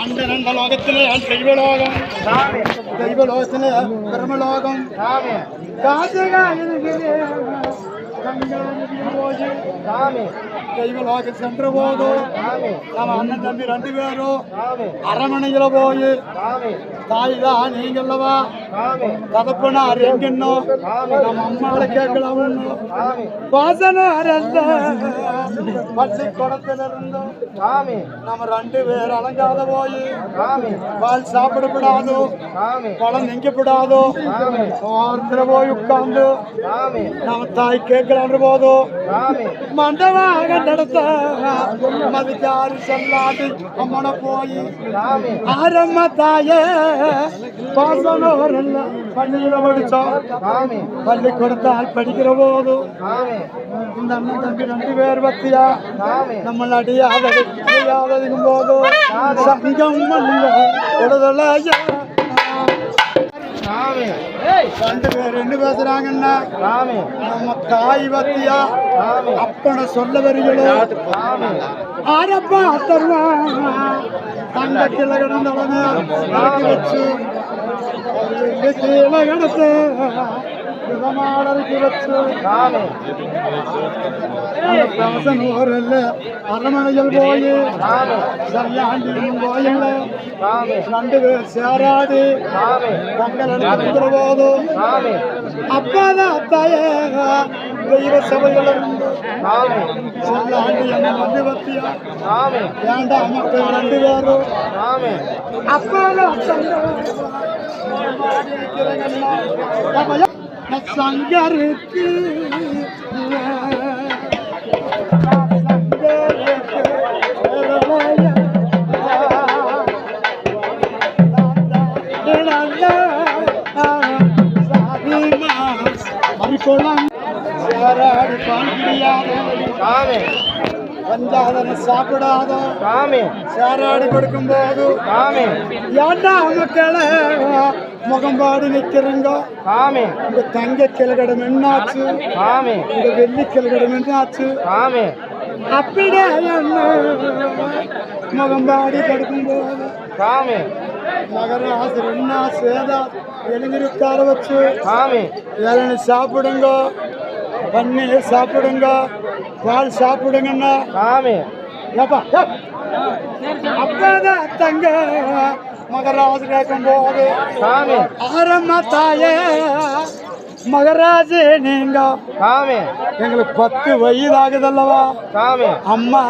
അണ്ടനണ്ടലോകത്തിന് ദൈവലോകം ദൈവലോകത്തിന് ബ്രഹ്മലോകം കാത്തുകായ லோகத்திலே தெய்வலோகம் தெய்வலோகத்திலே பிரமலோகம் தெய்வலோகம் சென்ற போது நம்ம அண்ணன் தம்பி ரெண்டு பேரும் அரமனையில போய் தாய் தான் நீங்கல்லவா தகப்பனார் எங்கன்னோ? நம்ம அம்மாவை கேட்கலாம் வாசனார் அல்ல பள்ளிக்கூடத்துல இருந்தோம் நம்ம ரெண்டு பேர் அலங்காத போய் பால் சாப்பிடப்படாதோ? பழம் நிங்கப்படாதோ? ஒருத்தர போய் உட்கார்ந்து நம்ம தாய் கேட்கலான்ற போதோ? மண்டவாக நடத்த மதிக்காரு செல்லாது அம்மனை போய். ஆரம்ப தாயே பாசனோர் எல்லாம் பள்ளியில படிச்சோம் பள்ளிக்கூடத்தால் படிக்கிற போது இந்த அண்ணன் தம்பி ரெண்டு பேர் பத்தியா? நம்ம செய்யாததுக்கும் போது சங்கம் விடுதலையா. ரெண்டு பேர் என்ன பேசுறாங்கன்னா நம்ம தாய் பத்தியா அப்பனை சொல்ல வருகிறோ ஆரப்பா அத்தருவா தங்க கீழே கிடந்தவன வச்சு கீழே கிடத்து ദിവസം ഊരൽ അരമണയിൽ പോയി ചെല്ലാണ്ടിയും പോയങ്ങൾ രണ്ടുപേർ ചേരാടി പൊങ്കലത്തിൽ പോകും അപ്പത അത്തയേക ദൈവസഭകളുണ്ട് ചെല്ലാണ്ടി എന്ന മധ്യവർത്തിയ വേണ്ട മക്കൾ രണ്ടുപേരും അപ്പത അത്തയ சங்கருக்கு பஞ்சாதன சாப்பிடாத சேராடி கொடுக்கும் போது ஏண்டா மக்களே முகம்பாடு நிக்கிறங்க உங்க தங்க கிழகடம் என்னாச்சு? உங்க வெள்ளி கிழகடம் என்னாச்சு? அப்படியே என்ன முகம்பாடி கொடுக்கும் போது மகராசு என்ன சேதா எழுந்திருக்கார வச்சு. இளநி சாப்பிடுங்க. பன்னீர் சாப்பிடுங்க. பால் ஏப்பா ஏப். அப்பதான் தங்க மகராஜ் கேட்கும் போது. ஆரம்ப தாயே. மகராஜே நீங்க. எங்களுக்கு பத்து வயதாகுதல்லவா? அம்மா